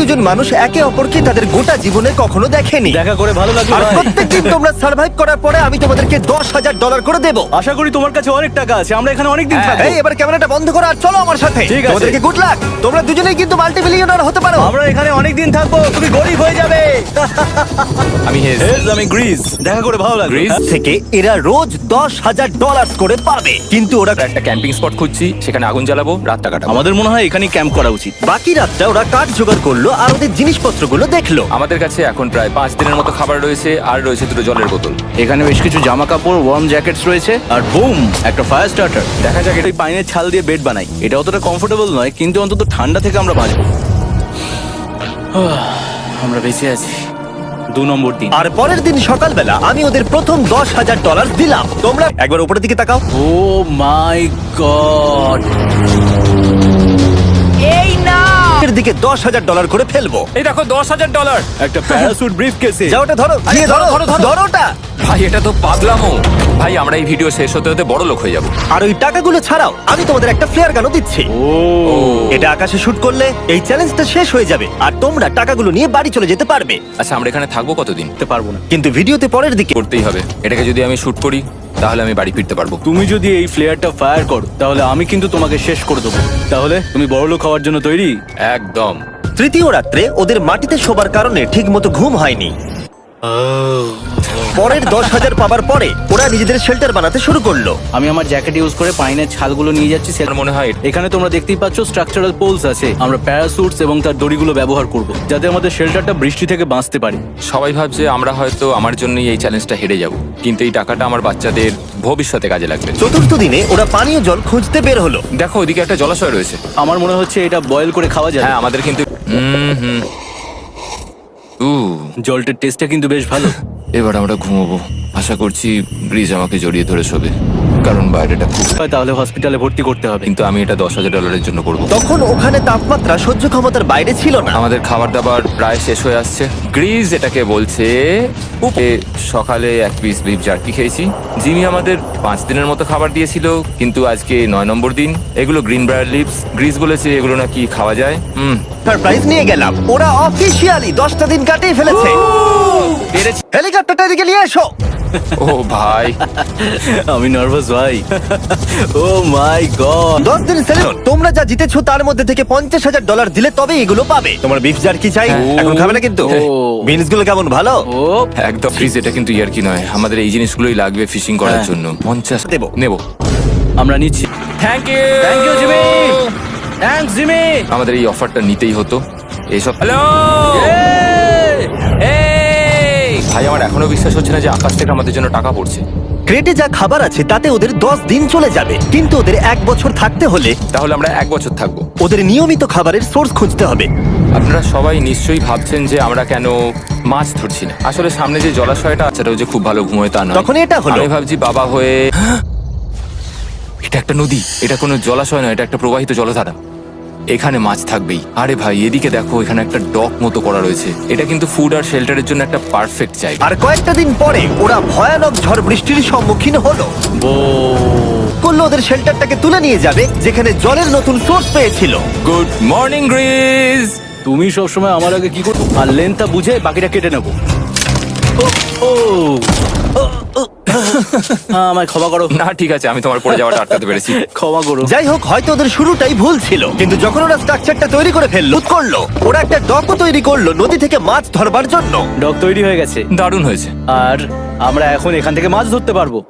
দুজন মানুষ একে অপরকে তাদের গোটা জীবনে কখনো দেখেনি। দেখা করে ভালো লাগল আর ভাই। প্রত্যেকদিন তোমরা সার্ভাইভ করার পরে আমি তোমাদেরকে দশ হাজার ডলার করে দেবো। আশা করি তোমার কাছে অনেক টাকা আছে আমরা এখানে অনেক দিন থাকব। এই এবার ক্যামেরাটা বন্ধ করো আর চলো আমার সাথে। ঠিক আছে। তোমাদেরকে গুড লাক তোমরা দুজনেই কিন্তু মাল্টি মিলিয়নার হতে পারো। আমরা এখানে অনেক দিন থাকব তুমি গরিব হয়ে যাবে। আমি হেজ হেজ, আমি গ্রিস দেখা করে ভালো লাগল। গ্রিস? হ্যাঁ? থেকে এরা রোজ দশ হাজার ডলার করে পাবে। কিন্তু ওরা আমরা একটা ক্যাম্পিং স্পট খুঁজছি সেখানে আগুন জ্বালাবো রাতটা কাটাবো। আমাদের মনে হয় এখানে ক্যাম্প করা উচিত। বাকি রাতটা ওরা কাঠ জোগাড় করল আর ওদের জিনিসপত্রগুলো দেখল। আমাদের কাছে এখন প্রায় পাঁচ দিনের মতো খাবার রয়েছে আর রয়েছে দুটো জলের বোতল। এখানে বেশ কিছু জামা কাপড় ওয়ার্ম জ্যাকেটস রয়েছে আর বুম একটা ফায়ার স্টার্টার দেখা যাক এটা পাইনের ছাল দিয়ে বেড বানাই। এটা অতটা কমফোর্টেবল নয় কিন্তু অন্তত ঠান্ডা থেকে আমরা বাঁচবো। আমরা বেঁচে আছি। দু নম্বর দিন। আর পরের দিন সকালবেলা আমি ওদের প্রথম দশ হাজার ডলার দিলাম। তোমরা একবার উপরের দিকে তাকাও। ও মাই গড এর দিকে দশ হাজার ডলার করে ফেলব। এই দেখো দশ হাজার ডলার। একটা প্যারাসুট ব্রিফ কেসে যাও ওটা ধরো গিয়ে ধরো ধরো, ধরো, ধরো। ওটা। ভাই এটা তো পাগলামো। ভাই আমরা এই ভিডিও শেষ হতে হতে বড় লোক হয়ে যাব। আর ওই টাকাগুলো ছাড়াও আমি তোমাদের একটা ফ্লেয়ার গানও দিচ্ছি। ও। এটা আকাশে শুট করলে এই চ্যালেঞ্জটা শেষ হয়ে যাবে আর তোমরা টাকাগুলো নিয়ে বাড়ি চলে যেতে পারবে। আচ্ছা আমরা এখানে থাকব কতদিন? করতে পারব না। কিন্তু ভিডিওতে পরের দিকে করতেই হবে। এটাকে যদি আমি শুট করি তাহলে আমি বাড়ি ফিরতে পারব। তুমি যদি এই ফ্লেয়ারটা ফায়ার করো তাহলে আমি কিন্তু তোমাকে শেষ করে দেবো। তাহলে তুমি বড়লোক হওয়ার জন্য তৈরি? একদম। তৃতীয় রাত্রে ওদের মাটিতে শোবার কারণে ঠিকমতো ঘুম হয়নি। পরের দশ হাজার পাবার পরে ওরা নিজেদের শেল্টার বানাতে শুরু করল। আমি আমার জ্যাকেট ইউজ করে পাইনের ছালগুলো নিয়ে যাচ্ছি সে- আমার মনে হয় এখানে তোমরা দেখতেই পাচ্ছ স্ট্রাকচারাল পোলস আছে। আমরা প্যারাসুটস এবং তার দড়িগুলো ব্যবহার করব যাতে আমাদের শেল্টারটা বৃষ্টি থেকে বাঁচতে পারি। সবাই ভাবছে আমরা হয়তো আমার জন্যই এই চ্যালেঞ্জটা হেরে যাব কিন্তু এই টাকাটা আমার বাচ্চাদের ভবিষ্যতে কাজে লাগবে। চতুর্থ দিনে ওরা পানীয় জল খুঁজতে বের হলো। দেখো ওইদিকে একটা জলাশয় রয়েছে। আমার মনে হচ্ছে এটা বয়েল করে খাওয়া যায় হ্যাঁ আমাদের কিন্তু হুম হুম। উ জলটার টেস্টটা কিন্তু বেশ ভালো। এবার আমরা ঘুমোবো। আশা করছি ব্রিজ আমাকে জড়িয়ে ধরে শোবে কারণ বাইরেটা খুব তাহলে হসপিটালে ভর্তি করতে হবে। কিন্তু আমি এটা দশ হাজার ডলারের জন্য করব। তখন ওখানে তাপমাত্রা সহ্য ক্ষমতার বাইরে ছিল না। আমাদের খাবার দাবার প্রায় শেষ হয়ে আসছে। গ্রিজ এটাকে বলছে সকালে এক পিস বিফ জার্কি খেয়েছি। জিমি আমাদের পাঁচ দিনের মতো খাবার দিয়েছিল কিন্তু আজকে নয় নম্বর দিন। এগুলো গ্রিন ব্রায়ার লিপস গ্রিজ বলেছে এগুলো নাকি খাওয়া যায়। হুম। সারপ্রাইজ নিয়ে গেলাম। ওরা অফিসিয়ালি দশটা দিন কাটিয়ে ফেলেছে। পেরেছি হেলিকপ্টারটা এদিকে নিয়ে এসো। ও ভাই। আমি নার্ভাস ভাই। ও মাই গড দশ দিন সেলিব্রেট তোমরা যা জিতেছো তার মধ্যে থেকে পঞ্চাশ হাজার ডলার দিলে তবে এগুলো পাবে। তোমার বিফ জার কি চাই? হ্যাঁ। এখন খাবে না কিন্তু? ও। বিনসগুলো কেমন ভালো? ও একদম ফ্রিজ এটা কিন্তু ইয়ার কি নয়। আমাদের এই জিনিসগুলোই লাগবে ফিশিং করার হ্যাঁ। জন্য। পঞ্চাশ দেবো। নেব। আমরা নিচ্ছি। Thank you thank you Jimmy thanks Jimmy আমাদের এই অফারটা নিতেই হতো। এইসব হ্যালো ভাই আমার এখনও বিশ্বাস হচ্ছে না যে আকাশ থেকে আমাদের জন্য টাকা পড়ছে। ক্রেটে যা খাবার আছে তাতে ওদের দশ দিন চলে যাবে। কিন্তু ওদের এক বছর থাকতে হলে তাহলে আমরা এক বছর থাকব। ওদের নিয়মিত খাবারের সোর্স খুঁজতে হবে। আপনারা সবাই নিশ্চয়ই ভাবছেন যে আমরা কেন মাছ ধরছি না। আসলে সামনে যে জলাশয়টা আছে সেটাও যে খুব ভালো ঘুমোয় তা নয়। তখন এটা হলো। আমি ভাবছি বাবা হয়ে এটা একটা নদী এটা কোনো জলাশয় নয় এটা একটা প্রবাহিত জলধারা। এখানে মাছ থাকবেই। আরে ভাই এদিকে দেখো এখানে একটা ডক মতো করা রয়েছে। এটা কিন্তু ফুড আর শেল্টারের জন্য একটা পারফেক্ট জায়গা। আর কয়েকটা দিন পরে ওরা ভয়ানক ঝড় বৃষ্টির সম্মুখীন হলো। করল ওদের শেল্টারটাকে তুলে নিয়ে যাবে যেখানে জলের নতুন সোর্স পেয়েছিল। গুড মর্নিং তুমি সবসময় আমার আগে কি করো আর লেন্থটা বুঝে বাকিটা কেটে নেব। ও, ও, আমায় ক্ষমা করো। না ঠিক আছে আমি তোমার পড়ে যাওয়াটা আটকাতে পেরেছি। ক্ষমা করো। যাই হোক হয়তো ওদের শুরুটাই ভুল ছিল কিন্তু যখন ওরা স্ট্রাকচারটা তৈরি করে ফেলল করল ওরা একটা ডকও তৈরি করল নদী থেকে মাছ ধরবার জন্য। ডক তৈরি হয়ে গেছে। দারুণ হয়েছে। আর আমরা এখন এখান থেকে মাছ ধরতে পারব।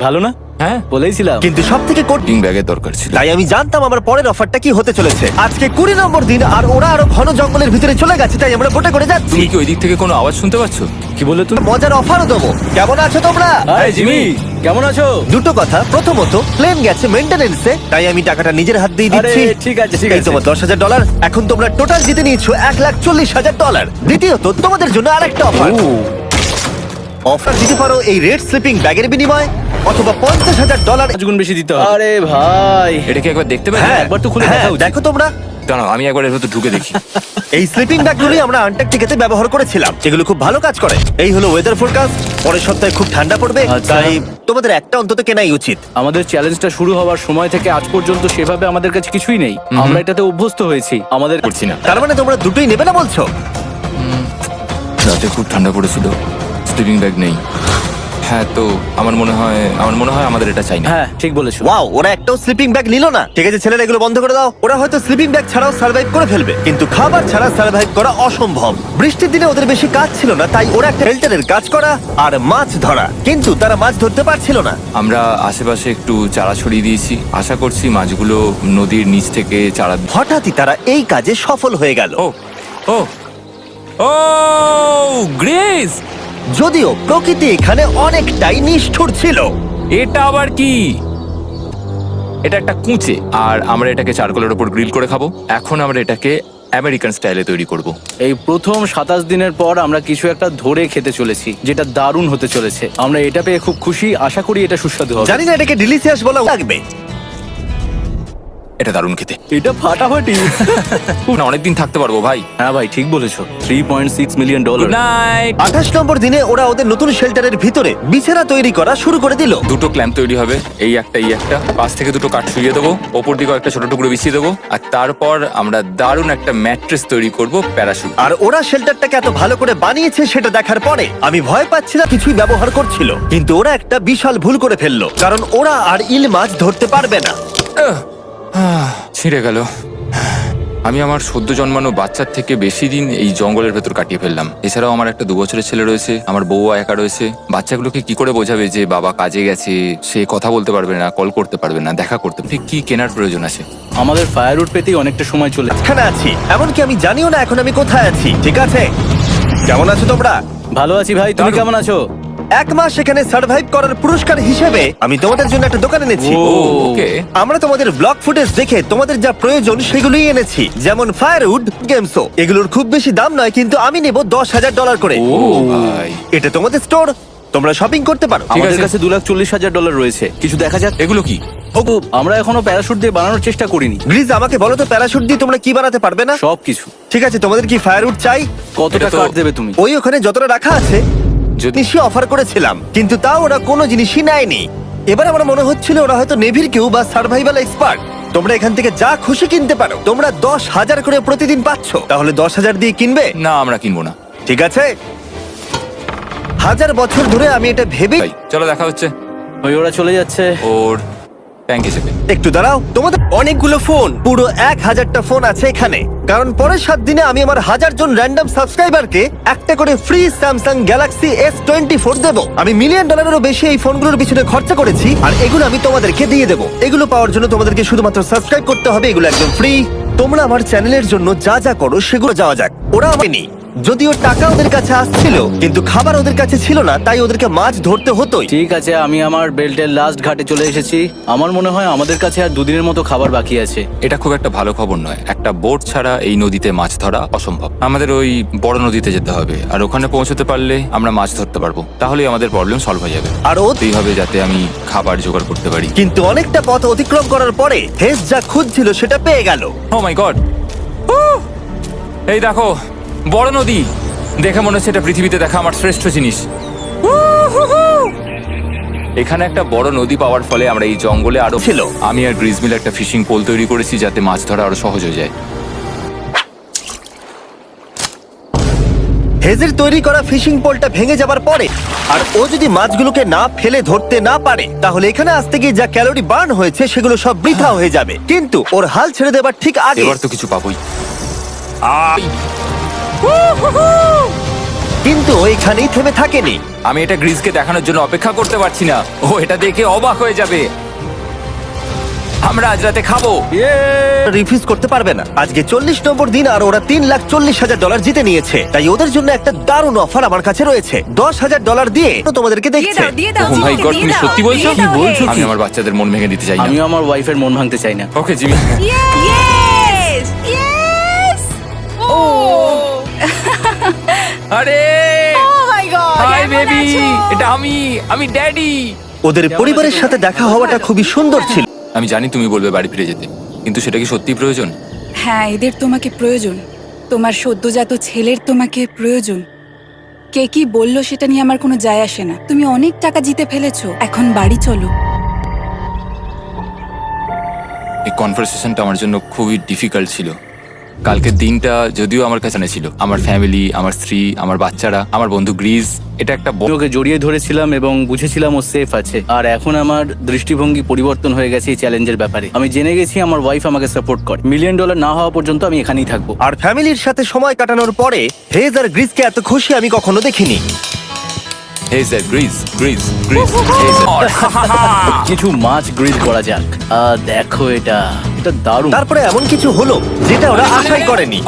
ভালো না? হ্যাঁ? বলেইছিলাম। কিন্তু সব থেকে কঠিন টিং ব্যাগের দরকার ছিল। তাই আমি জানতাম আমার পরের অফারটা কি হতে চলেছে। আজকে কুড়ি নম্বর দিন আর ওরা আরও ঘন জঙ্গলের ভিতরে চলে গেছে তাই আমরা করে যাচ্ছি। তুমি কি ওই দিক থেকে কোনো আওয়াজ শুনতে পাচ্ছ? কি বলে তুমি? মজার অফারও দেবো। কেমন আছো তোমরা? Hi Jimmy. কেমন আছো? দুটো কথা। প্রথমত প্লেন গেছে মেন্টেনেন্সে তাই আমি টাকাটা নিজের হাত দিয়ে আরে ঠিক আছে ঠিক এই আছে। তোমার দশ হাজার ডলার এখন তোমরা টোটাল জিতে নিয়েছো এক লাখ চল্লিশ হাজার ডলার দ্বিতীয়ত তোমাদের জন্য আরেকটা অফার অফার দিতে পারো এই রেড স্লিপিং ব্যাগের বিনিময় অথবা পঞ্চাশ হাজার ডলার পাঁচ গুণ বেশি দিতে হবে। আরে ভাই। এটা কি একবার দেখতে পাবে হ্যাঁ একবার তো খুলে হ্যাঁ, দেখা উচিত। দেখো তোমরা। দাঁড়াও আমি একবার এর ভেতর ঢুকে দেখি। এই স্লিপিং ব্যাগগুলোই আমরা আন্টার্কটিকাতে ব্যবহার করেছিলাম। এগুলো খুব ভালো কাজ করে। এই হলো ওয়েদার ফোরকাস্ট পরের সপ্তাহে খুব ঠান্ডা পড়বে। আচ্ছা। তাই তোমাদের একটা অন্তত কেনাই উচিত। আমাদের চ্যালেঞ্জটা শুরু হওয়ার সময় থেকে আজ পর্যন্ত সেভাবে আমাদের কাছে কিছুই নেই। আমরা এটাতে অভ্যস্ত হয়েছি। আমাদের করছি না। তার মানে তোমরা দুটোই নেবে না বলছো? রাতে খুব ঠান্ডা পড়েছিল। স্লিপিং ব্যাগ নেই। হ্যাঁ তো আমার মনে হয় আমার মনে হয় আমাদের এটা চাই না। হ্যাঁ ঠিক বলেছ। ওয়াও ওরা একটাও স্লিপিং ব্যাগ নিল না। ঠিক আছে ছেলেরা এগুলো বন্ধ করে দাও। ওরা হয়তো স্লিপিং ব্যাগ ছাড়াও সার্ভাইভ করে ফেলবে। কিন্তু খাবার ছাড়া সার্ভাইভ করা অসম্ভব। বৃষ্টির দিনে ওদের বেশি কাজ ছিল না তাই ওরা একটা শেল্টারের কাজ করা আর মাছ ধরা। কিন্তু তারা মাছ ধরতে পারছিল না। আমরা আশেপাশে একটু চারা ছড়িয়ে দিয়েছি। আশা করছি মাছগুলো নদীর নিচ থেকে চারা হঠাৎই তারা এই কাজে সফল হয়ে গেল। ও ও ও গ্রেস! যদিও প্রকৃতি এখানে অনেকটাই নিষ্ঠুর ছিল। এটা আবার কি? এটা একটা কুঁচে আর আমরা এটাকে চারকোলের উপর গ্রিল করে খাব। এখন আমরা এটাকে আমেরিকান স্টাইলে তৈরি করব। এই প্রথম সাতাশ দিনের পর আমরা কিছু একটা ধরে খেতে চলেছি যেটা দারুণ হতে চলেছে। আমরা এটা পেয়ে খুব খুশি আশা করি এটা সুস্বাদু হবে। জানি না এটাকে ডিলিশিয়াস বলা লাগবে। এটা দারুণ খেতে। এটা ফাটাফাটি। না অনেকদিন থাকতে পারব ভাই। হ্যাঁ ভাই ঠিক বলেছ। Three point six million dollar night আঠাশ নম্বর দিনে ওরা ওদের নতুন শেল্টারের ভিতরে বিছানা তৈরি করা শুরু করে দিল। দুটো ক্ল্যাম্প তৈরি হবে এই একটা এই একটা। পাশ থেকে দুটো কাঠ শুয়ে দেবো ওপর দিকে একটা ছোট টুকরো বিছিয়ে দেবো আর তারপর আমরা দারুণ একটা ম্যাট্রেস তৈরি করব প্যারাশুট আর ওরা শেল্টারটাকে এত ভালো করে বানিয়েছে সেটা দেখার পরে আমি ভয় পাচ্ছি না কিছুই ব্যবহার করছিল। কিন্তু ওরা একটা বিশাল ভুল করে ফেলল কারণ ওরা আর ইল মাছ ধরতে পারবে না। ছিঁড়ে গেল। আমি আমার সদ্য জন্মানো বাচ্চার থেকে বেশি দিন এই জঙ্গলের ভেতর কাটিয়ে ফেললাম। এছাড়াও আমার একটা দু বছরের ছেলে রয়েছে আমার বউ একা রয়েছে। বাচ্চাগুলোকে কি করে বোঝাবে যে বাবা কাজে গেছে সে কথা বলতে পারবে না কল করতে পারবে না দেখা করতে ঠিক কি কেনার প্রয়োজন আছে? আমাদের ফায়ারউড পেতেই অনেকটা সময় চলে এখানে আছি এমনকি আমি জানিও না এখন আমি কোথায় আছি ঠিক আছে? কেমন আছো তোমরা? ভালো আছি ভাই তুমি কেমন আছো? এক মাস এখানে সার্ভাইভ করার পুরস্কার হিসেবে আমি তোমাদের জন্য একটা দোকান এনেছি। ও। আমরা তোমাদের ব্লগ ফুটেজ দেখে তোমাদের যা প্রয়োজন সেগুলোই এনেছি। যেমন ফায়ারউড গেমসও এগুলোর খুব বেশি দাম নয় কিন্তু আমি নেব দশ হাজার ডলার করে। ও ভাই। এটা তোমাদের স্টোর তোমরা শপিং করতে পারো। ঠিক আমাদের আছে। কাছে দু লাখ চল্লিশ হাজার ডলার রয়েছে। কিছু দেখা যাক। এগুলো কি? ও আমরা এখনও প্যারাশুট দিয়ে বানানোর চেষ্টা করিনি। গ্রিজ আমাকে বলো তো প্যারাশুট দিয়ে তোমরা কি বানাতে পারবে না? সব কিছু ঠিক আছে তোমাদের কি ফায়ারউড চাই? কতটা এটা তো- কাট দেবে তুমি? ওই ওখানে যতটা রাখা আছে যদি জিনিসই অফার করেছিলাম কিন্তু তাও ওরা কোনো জিনিসই নেয়নি। এবার আমার মনে হচ্ছিল ওরা হয়তো নেভির কেউ বা সার্ভাইভাল এক্সপার্ট তোমরা এখান থেকে যা খুশি কিনতে পারো তোমরা দশ হাজার করে প্রতিদিন পাচ্ছ। তাহলে দশ হাজার দিয়ে কিনবে? না আমরা কিনবো না। ঠিক আছে? হাজার বছর ধরে আমি এটা ভেবে চলো দেখা হচ্ছে। ওই ওরা চলে যাচ্ছে। ওর একটু দাঁড়াও, তোমাদের অনেকগুলো ফোন, পুরো এক হাজারটা ফোন আছে এখানে। কারণ পরের সাত দিনে আমি আমার হাজার জন র্যান্ডম সাবস্ক্রাইবারকে একটা করে free Samsung Galaxy S twenty four দেবো। আমি মিলিয়ন ডলারেরও বেশি এই ফোনগুলোর পিছনে খরচা করেছি, আর এগুলো আমি তোমাদেরকে দিয়ে দেবো। এগুলো পাওয়ার জন্য তোমাদেরকে শুধুমাত্র সাবস্ক্রাইব করতে হবে, এগুলো একদম ফ্রি তোমরা আমার চ্যানেলের জন্য যা যা করো, সেগুলো যাওয়া যাক। ওরা আমায় যদিও টাকা ওদের কাছে আসছিল কিন্তু খাবার ওদের কাছে ছিল না তাই ওদেরকে মাছ ধরতে হতোই। ঠিক আছে আমি আমার বেল্টের লাস্ট ঘাটে চলে এসেছি। আমার মনে হয় আমাদের কাছে আর দুদিনের মতো খাবার বাকি আছে। এটা খুব একটা ভালো খবর নয়। একটা বোট ছাড়া এই নদীতে মাছ ধরা অসম্ভব। আমাদের ওই বড় নদীতে যেতে হবে আর ওখানে পৌঁছতে পারলে আমরা মাছ ধরতে পারব। তাহলেই আমাদের প্রবলেম সলভ হয়ে যাবে। আর ও এইভাবে যাতে আমি খাবার জোগাড় করতে পারি। কিন্তু অনেকটা পথ অতিক্রম করার পরে হেস যা খুঁজছিল সেটা পেয়ে গেল। ও মাই গড এই দেখো বড় নদী। দেখে মনে হচ্ছে এটা পৃথিবীতে দেখা আমার শ্রেষ্ঠ জিনিস! এখানে একটা বড় নদী পাওয়ার ফলে আমরা এই জঙ্গলে আরও ছিল। আমি আর গ্রিজমিল একটা ফিশিং পোল তৈরি করেছি যাতে মাছ ধরা আরও সহজ হয়ে যায়। হেজের তৈরি করা ফিশিং পোলটা ভেঙে যাবার পরে আর ও যদি মাছগুলোকে না ফেলে ধরতে না পারে তাহলে এখানে আসতে গিয়ে যা ক্যালোরি বার্ন হয়েছে সেগুলো সব বৃথা হয়ে যাবে। কিন্তু ওর হাল ছেড়ে দেবার ঠিক আগে এবার তো কিছু পাবোই। কিন্তু ও এখানেই থেমে থাকেনি। আমি এটা গ্রিজকে দেখানোর জন্য অপেক্ষা করতে পারছি না। ও এটা দেখে অবাক হয়ে যাবে। আমরা আজ রাতে খাব। রিফিউজ করতে পারবে না। আজকে চল্লিশ নম্বর দিন আর ওরা তিন লাখ চল্লিশ হাজার ডলার জিতে নিয়েছে। তাই ওদের জন্য একটা দারুণ অফার আমার কাছে রয়েছে। দশ হাজার ডলার দিয়ে ও তোমাদেরকে দেখছে। দিয়ে দাও ও মাই গড দিয়ে তুমি দাও, সত্যি বলছো? দিয়ে দাও, বলছো আমি আমার বাচ্চাদের মন ভেঙে দিতে চাই না। আমিও আমার ওয়াইফের মন ভাঙতে চাই না। Okay Jimmy. Yes! Yes! Oh! আরে! Oh my God! হাই কেমন বেবি এটা আমি আমি ড্যাডি ওদের পরিবারের সাথে দেখা হওয়াটা খুবই সুন্দর ছিল। আমি জানি তুমি বলবে বাড়ি ফিরে যেতে কিন্তু সেটা কি সত্যি প্রয়োজন? হ্যাঁ এদের তোমাকে প্রয়োজন। তোমার সদ্যজাত ছেলের তোমাকে প্রয়োজন। কে কি বলল সেটা নিয়ে আমার কোনো যায় আসে না। তুমি অনেক টাকা জিতে ফেলেছো। এখন বাড়ি চলো। এই কনভারসেশনটা আমার জন্য খুবই ডিফিকাল্ট ছিল। কালকের দিনটা যদিও আমার কাছে ছিল। আমার ফ্যামিলি আমার স্ত্রী আমার বাচ্চারা আমার বন্ধু গ্রিজ এটা একটা আমি বড় ওকে জড়িয়ে ধরেছিলাম এবং বুঝেছিলাম ও সেফ আছে। আর এখন আমার দৃষ্টিভঙ্গি পরিবর্তন হয়ে গেছে এই চ্যালেঞ্জের ব্যাপারে। আমি জেনে গেছি আমার ওয়াইফ আমাকে সাপোর্ট করে। মিলিয়ন ডলার না হওয়া পর্যন্ত আমি এখানেই থাকব। আর ফ্যামিলির সাথে সময় কাটানোর পরে হেজ আর গ্রিসকে এত খুশি আমি কখনো দেখিনি। হে স্যার গ্রিজ গ্রিজ গ্রিজ কিছু মাছ গ্রিল করা যাক। আর দেখো এটা। এটা দারুণ। তারপরে এমন কিছু হলো যেটা ওরা আশাই করেনি।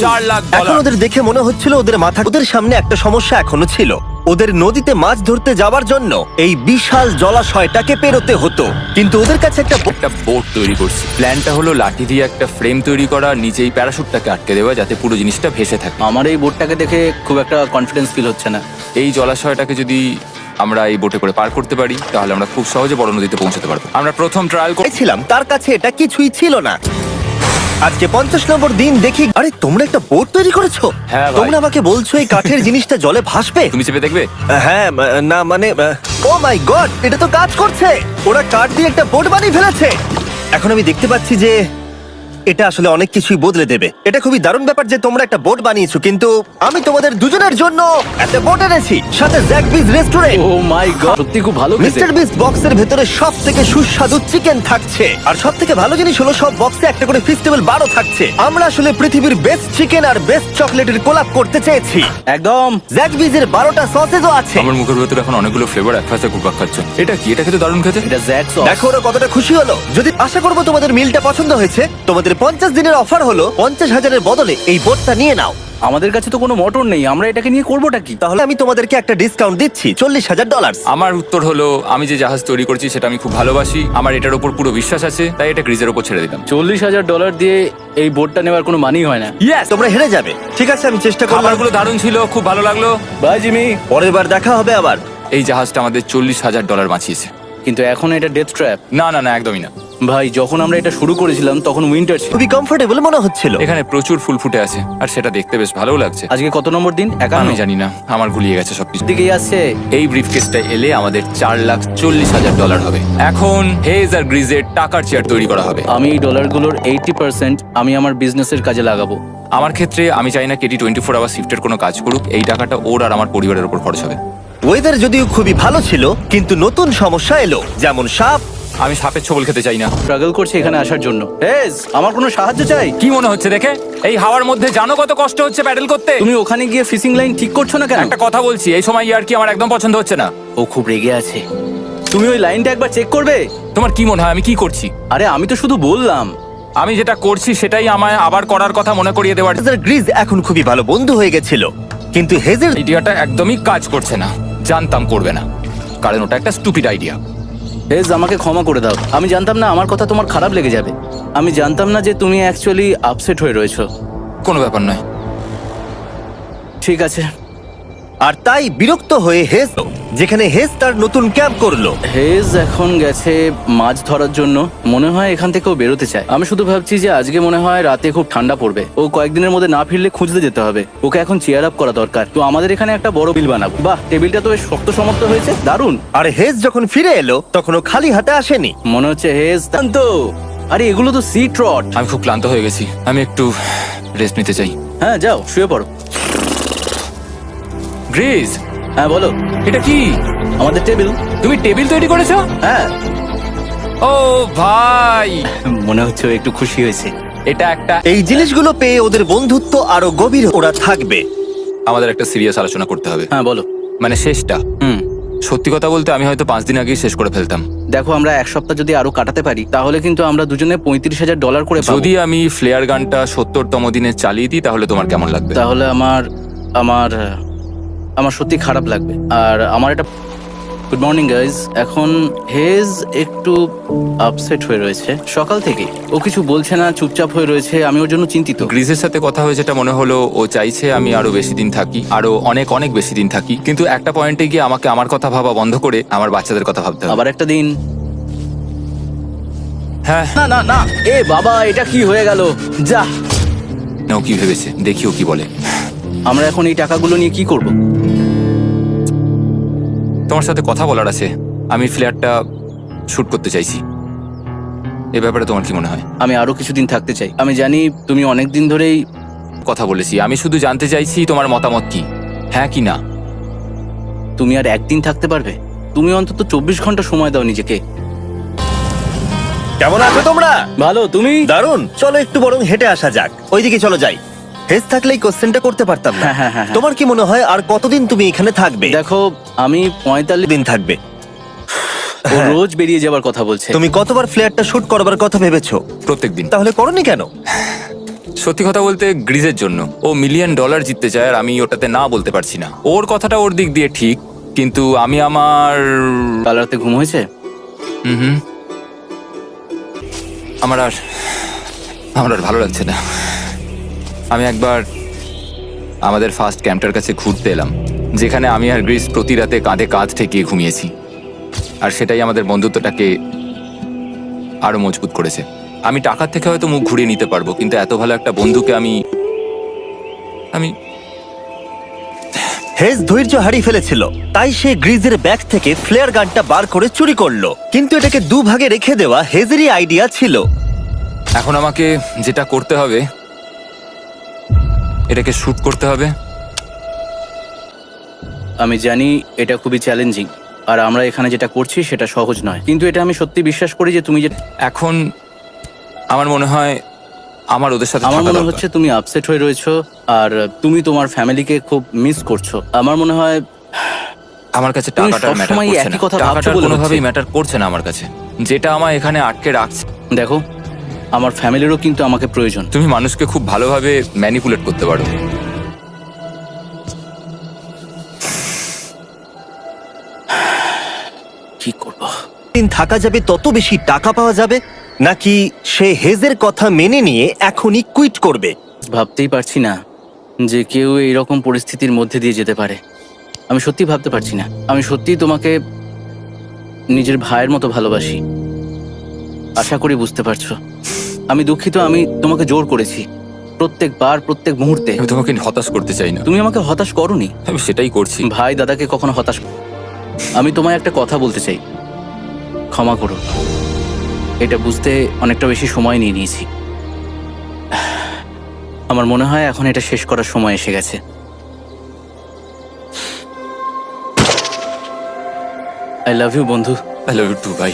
চার লাখ এখন ডলার ওদের দেখে মনে হচ্ছিল ওদের মাথা ওদের সামনে একটা সমস্যা এখনও ছিল। ওদের নদীতে মাছ ধরতে যাওয়ার জন্য এই বিশাল জলাশয়টাকে পেরোতে হতো। কিন্তু ওদের কাছে একটা ব- একটা বোট তৈরি করছি। প্ল্যানটা হলো লাঠি দিয়ে একটা ফ্রেম তৈরি করা নিজেই প্যারাশুটটাকে আটকে দেওয়া যাতে পুরো জিনিসটা ভেসে থাকে। আমার এই বোটটাকে দেখে খুব একটা কনফিডেন্স ফিল হচ্ছে না। এই জলাশয়টাকে যদি আমরা এই বোটে করে পার করতে পারি তাহলে আমরা খুব সহজে বড় নদীতে পৌঁছতে পারব। আমরা প্রথম ট্রায়াল করেছিলাম তার কাছে এটা কিছুই ছিল না। আজকে পঞ্চাশ নম্বর দিন দেখি আরে তোমরা একটা বোট তৈরি করেছ? হ্যাঁ, ভাই। তোমরা আমাকে বলছো এই কাঠের জিনিসটা জলে ভাসবে? তুমি চেপে দেখবে? হ্যাঁ না মানে ও মাই গড এটা তো কাজ করছে। ওরা কাঠ দিয়ে একটা বোট বানিয়ে ফেলেছে। এখন আমি দেখতে পাচ্ছি যে এটা আসলে অনেক কিছুই বদলে দেবে। এটা খুবই দারুণ ব্যাপার যে তোমরা একটা বোট বানিয়েছো কিন্তু আমি তোমাদের দুজনের জন্য একটা বোট এনেছি সাথে জ্যাক বিজ রেস্টুরেন্ট ও মাই গড সত্যি খুব ভালো খেতে। মিস্টার বিস্ট বক্সের ভেতরে সব থেকে সুস্বাদু চিকেন থাকছে। আর সব থেকে ভালো জিনিস হলো সব বক্সে একটা করে ফেস্টিভ্যাল বারও থাকছে। আমরা আসলে পৃথিবীর বেস্ট চিকেন আর বেস্ট চকলেটের কোলাপ করতে চেয়েছি। একদম। জ্যাক বিজের বারোটা সসেজও আছে। আমার মুখের ভেতরে এখন অনেকগুলো ফ্লেভার একসাথে ঘুরপাক খাচ্ছে। এটা কি? এটা খেতে দারুণ খেতে? এটা জ্যাক সস দেখো ওরা কতটা খুশি হলো। যদি আশা করব তোমাদের মিলটা পছন্দ হয়েছে তোমাদের পঞ্চাশ দিনের অফার হলো পঞ্চাশ হাজারের বদলে এই বোটটা নিয়ে নাও। আমাদের কাছে তো কোনো মোটর নেই আমরা এটাকে নিয়ে করবোটা কি? তাহলে আমি তোমাদেরকে একটা ডিসকাউন্ট দিচ্ছি চল্লিশ হাজার ডলার আমার উত্তর হলো আমি যে জাহাজ তৈরি করছি সেটা আমি খুব ভালোবাসি আমার এটার উপর পুরো বিশ্বাস আছে তাই এটা গ্রিজের উপর ছেড়ে দিলাম। চল্লিশ হাজার ডলার দিয়ে এই বোটটা নেওয়ার কোনো মানি হয় না। ইয়েস তোমরা হেরে যাবে। ঠিক আছে আমি চেষ্টা করলাম। খাবারগুলো দারুণ ছিল খুব ভালো লাগল। Bye Jimmy. পরের বার দেখা হবে আবার। এই জাহাজটা আমাদের চল্লিশ হাজার ডলার বাঁচিয়েছে। কিন্তু এখন এটা ডেথ ট্র্যাপ না না না একদমই না। ভাই যখন আমরা এটা শুরু করেছিলাম তখন উইন্টার ছিল। খুবই কমফোর্টেবল মনে হচ্ছিল। এখানে প্রচুর ফুল ফুটে আছে আর সেটা দেখতে বেশ ভালোও লাগছে। আজকে কত নম্বর দিন? একান্ন? আমি জানি না আমার গুলিয়ে গেছে সবকিছু। দিকেই আসছে এই ব্রিফকেসটা এলে আমাদের চার লাখ চল্লিশ হাজার ডলার হবে। এখন হেজ আর গ্রিজের টাকার চেয়ার তৈরি করা হবে। আমি এই ডলারগুলোর এইটি পার্সেন্ট আমি আমার বিজনেসের কাজে লাগাবো। আমার ক্ষেত্রে আমি চাই না কেটি টোয়েন্টি ফোর আওয়ার শিফটের কোনো কাজ করুক এই টাকাটা ওর আর আমার পরিবারের উপর খরচ হবে। ওয়েদার যদিও খুবই ভালো ছিল কিন্তু নতুন সমস্যা এলো যেমন সাপ আমি সাপের ছবল খেতে চাই না। স্ট্রাগল করছি এখানে আসার জন্য। আমার কোনো সাহায্য চাই। কি মনে হচ্ছে দেখে? এই হাওয়ার মধ্যে জানো কত কষ্ট হচ্ছে প্যাডেল করতে? তুমি ওখানে গিয়ে ফিশিং লাইন ঠিক করছ না কেন? একটা কথা বলছি এই সময় ইয়ার কি আমার একদম পছন্দ হচ্ছে না? ও খুব রেগে আছে। তুমি ওই লাইনটা একবার চেক করবে? তোমার কি মনে হয় আমি কি করছি? আরে আমি তো শুধু বললাম। আমি যেটা করছি সেটাই আমায় আবার করার কথা মনে করিয়ে দেওয়ার হেজার গ্রিজ এখন খুবই ভালো বন্ধু হয়ে গেছিল। কিন্তু হেজের আইডিয়াটা একদমই কাজ করছে না। জানতাম করবে না। কারণ ওটা একটা স্টুপিড আইডিয়া হেজ আমাকে ক্ষমা করে দাও। আমি জানতাম না আমার কথা তোমার খারাপ লেগে যাবে। আমি জানতাম না যে তুমি অ্যাকচুয়ালি আপসেট হয়ে রয়েছো। কোনো ব্যাপার নয়। ঠিক আছে। আর তাই বিরক্ত হয়ে হেজ যেখানে হেজ তার নতুন ক্যাম্প করল। হেজ এখন গেছে মাছ ধরার জন্য। মনে হয় এখান থেকেও বেরোতে চায়। আমি শুধু ভাবছি যে আজকে মনে হয় রাতে খুব ঠান্ডা পড়বে। ও কয়েকদিনের মধ্যে না ফিরলে খুঁজতে যেতে হবে। ওকে এখন চেয়ার আপ করা দরকার। তো আমাদের এখানে একটা বড় বিল বানাবো। বাহ টেবিলটা তো বেশ শক্ত সমর্থ হয়েছে। দারুণ। আর হেজ যখন ফিরে এলো তখন ও খালি হাতে আসেনি। মনে হচ্ছে হেজ তো আরে এগুলো তো সি ট্রট আমি খুব ক্লান্ত হয়ে গেছি। আমি একটু রেস্ট নিতে চাই। হ্যাঁ যাও শুয়ে পড়ো। গ্রেস হ্যাঁ বলো। এটা কি? আমাদের টেবিল তুমি টেবিল তৈরি করেছ? হ্যাঁ। ও ভাই। মনে হচ্ছে ও একটু খুশি হয়েছে। এটা একটা এই জিনিসগুলো পেয়ে ওদের বন্ধুত্ব আরও গভীর ওরা থাকবে। আমাদের একটা সিরিয়াস আলোচনা করতে হবে। হ্যাঁ বলো। মানে শেষটা। হুম। সত্যি কথা বলতে আমি হয়তো পাঁচ দিন আগেই শেষ করে ফেলতাম। দেখো আমরা এক সপ্তাহ যদি আরও কাটাতে পারি তাহলে কিন্তু আমরা দুজনে পঁয়ত্রিশ হাজার ডলার করে পাবো। যদি আমি ফ্লেয়ার গানটা সত্তরতম দিনে চালিয়ে দিই তাহলে তোমার কেমন লাগবে? তাহলে আমার আমার আমার সত্যি খারাপ লাগবে। আর আমার এটা গুড মর্নিং গাইজ এখন হেজ একটু আপসেট হয়ে রয়েছে। সকাল থেকে। ও কিছু বলছে না চুপচাপ হয়ে রয়েছে। আমি ওর জন্য চিন্তিত। গ্রিসের সাথে কথা হয়েছে যেটা মনে হলো ও চাইছে আমি আরও বেশি দিন থাকি আরও অনেক অনেক বেশি দিন থাকি। কিন্তু একটা পয়েন্টে গিয়ে আমাকে আমার কথা ভাবা বন্ধ করে আমার বাচ্চাদের কথা ভাবতে হবে। আবার একটা দিন। হ্যাঁ। না না না। এ বাবা এটা কি হয়ে গেল? যা। না ও কি ভেবেছে? দেখি ও কি বলে। আমরা এখন এই টাকাগুলো নিয়ে কি করব? তোমার সাথে কথা বলার আছে। আমি ফ্ল্যাটটা শুট করতে চাইছি। এ ব্যাপারে তোমার কি মনে হয়? আমি আরও কিছুদিন থাকতে চাই। আমি জানি তুমি অনেক দিন ধরেই কথা বলেছি। আমি শুধু জানতে চাইছি তোমার মতামত কি। হ্যাঁ কি না? তুমি আর একদিন থাকতে পারবে? তুমি অন্তত চব্বিশ ঘণ্টা সময় দাও নিজেকে। কেমন আছো তোমরা? ভালো তুমি? দারুণ। চলো একটু বরং হেঁটে আসা যাক। ওইদিকে চলো যাই। হেস থাকলে এই কোশ্চেনটা করতে পারতাম না। হ্যাঁ, হ্যাঁ, হ্যাঁ, হ্যাঁ। তোমার কি মনে হয় আর কতদিন তুমি এখানে থাকবে? দেখো আমি পঁয়তাল্লিশ দিন থাকবে? ও রোজ বেরিয়ে যাবার কথা বলছে। তুমি কতবার ফ্ল্যাটটা শুট করবার কথা ভেবেছো? প্রত্যেক দিন তাহলে করনি কেন? সত্যি কথা বলতে গ্রিজের জন্য। ও মিলিয়ন ডলার জিততে চায় আর আমি ওটাতে না বলতে পারছি না। ওর কথাটা ওর দিক দিয়ে ঠিক কিন্তু আমি আমার কাল রাতে ঘুম হয়েছে? হুম হুম। আমার আর আমার আর ভালো লাগছে না। আমি একবার আমাদের ফার্স্ট ক্যাম্পটার কাছে ঘুরতে এলাম যেখানে আমি আর গ্রিস প্রতি রাতে কাঁধে কাঁধ ঠেকিয়ে ঘুমিয়েছি। আর সেটাই আমাদের বন্ধুত্বটাকে আরও মজবুত করেছে। আমি টাকার থেকে হয়তো মুখ ঘুরিয়ে নিতে পারব কিন্তু এত ভালো একটা বন্ধুকে আমি আমি হেজ ধৈর্য হারিয়ে ফেলেছিল তাই সে গ্রিজের ব্যাগ থেকে ফ্লেয়ার গানটা বার করে চুরি করল। কিন্তু এটাকে দু ভাগে রেখে দেওয়া হেজেরই আইডিয়া ছিল। এখন আমাকে যেটা করতে হবে এটাকে শ্যুট করতে হবে? আমি জানি এটা খুবই চ্যালেঞ্জিং আর আমরা এখানে যেটা করছি সেটা সহজ নয়। কিন্তু এটা আমি সত্যি বিশ্বাস করি যে তুমি যে এখন আমার মনে হয় আমার ওদের সাথে আমার মনে হচ্ছে তুমি আপসেট হয়ে রয়েছো আর তুমি তোমার ফ্যামিলিকে খুব মিস করছ। আমার মনে হয় আমার কাছে টাকাটা ম্যাটার করছে না। টাকাটা কোনোভাবেই ম্যাটার করছে না আমার কাছে। যেটা আমার এখানে আটকে রাখছে। দেখো আমার ফ্যামিলিরও কিন্তু আমাকে প্রয়োজন। তুমি মানুষকে খুব ভালোভাবে ম্যানিপুলেট করতে পারো। কি করব? দিন থাকা যাবে তত বেশি টাকা পাওয়া যাবে নাকি সে হেজের কথা মেনে নিয়ে এখনই কুইট করবে? ভাবতেই পারছি না যে কেউ এইরকম পরিস্থিতির মধ্যে দিয়ে যেতে পারে। আমি সত্যি ভাবতে পারছি না। আমি সত্যি তোমাকে নিজের ভাইয়ের মতো ভালোবাসি। আশা করি বুঝতে পারছ। আমি দুঃখিত আমি তোমাকে জোর করেছি। প্রত্যেকবার প্রত্যেক মুহূর্তে। আমি তোমাকে হতাশ করতে চাই না। তুমি আমাকে হতাশ করনি? আমি সেটাই করছি। ভাই দাদাকে কখনো হতাশ আমি তোমায় একটা কথা বলতে চাই। ক্ষমা করো। এটা বুঝতে অনেকটা বেশি সময় নিয়ে নিয়েছি। আমার মনে হয় এখন এটা শেষ করার সময় এসে গেছে। আই লাভ ইউ বন্ধু। আই লাভ ইউ টু ভাই।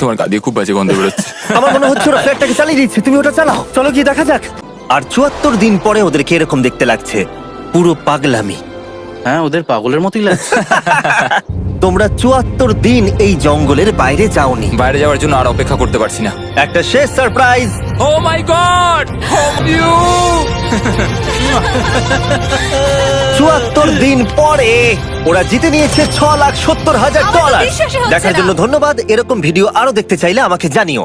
তোমার গা দিয়ে খুব বাজে গন্ধ বেরোচ্ছে। আমার মনে হচ্ছে ওরা ফ্ল্যাটটাকে চালিয়ে দিচ্ছে। তুমি ওটা চালাও। চলো গিয়ে দেখা যাক। আর চুয়াত্তর দিন পরে ওদেরকে এরকম দেখতে লাগছে। পুরো পাগলামি। হ্যাঁ ওদের পাগলের মতোই লাগছে। তোমরা চুয়াত্তর দিন এই জঙ্গলের বাইরে যাওনি। বাইরে যাওয়ার জন্য আর অপেক্ষা করতে পারছি না। একটা শেষ surprise. Oh my god you চুয়াত্তর দিন পরে ওরা জিতে নিয়েছে ছ লাখ সত্তর হাজার ডলার দেখার জন্য ধন্যবাদ। এরকম ভিডিও আরও দেখতে চাইলে আমাকে জানিও।